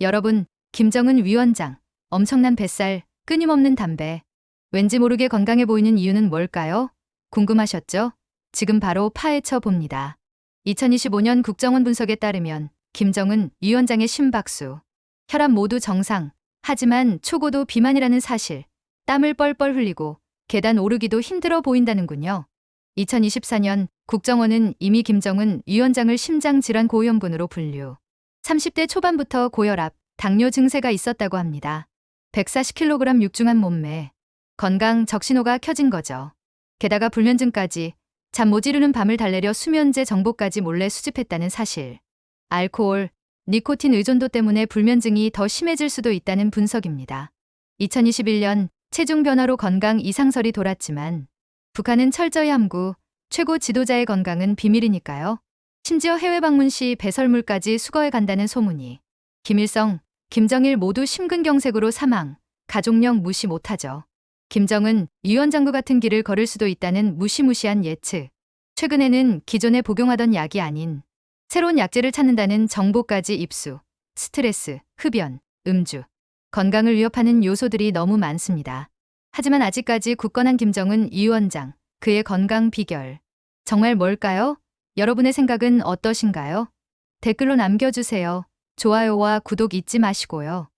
여러분, 김정은 위원장, 엄청난 뱃살, 끊임없는 담배. 왠지 모르게 건강해 보이는 이유는 뭘까요? 궁금하셨죠? 지금 바로 파헤쳐 봅니다. 2025년 국정원 분석에 따르면 김정은 위원장의 심박수, 혈압 모두 정상, 하지만 초고도 비만이라는 사실, 땀을 뻘뻘 흘리고 계단 오르기도 힘들어 보인다는군요. 2024년 국정원은 이미 김정은 위원장을 심장질환 고위험군으로 분류. 30대 초반부터 고혈압, 당뇨 증세가 있었다고 합니다. 140kg 육중한 몸매, 건강 적신호가 켜진 거죠. 게다가 불면증까지 잠 못 이루는 밤을 달래려 수면제 정보까지 몰래 수집했다는 사실. 알코올, 니코틴 의존도 때문에 불면증이 더 심해질 수도 있다는 분석입니다. 2021년 체중 변화로 건강 이상설이 돌았지만 북한은 철저히 함구 최고 지도자의 건강은 비밀이니까요. 심지어 해외 방문 시 배설물까지 수거해 간다는 소문이. 김일성, 김정일 모두 심근경색으로 사망, 가족령 무시 못하죠. 김정은 위원장구 같은 길을 걸을 수도 있다는 무시무시한 예측. 최근에는 기존에 복용하던 약이 아닌 새로운 약제를 찾는다는 정보까지 입수. 스트레스, 흡연, 음주. 건강을 위협하는 요소들이 너무 많습니다. 하지만 아직까지 굳건한 김정은 위원장, 그의 건강 비결. 정말 뭘까요? 여러분의 생각은 어떠신가요? 댓글로 남겨주세요. 좋아요와 구독 잊지 마시고요.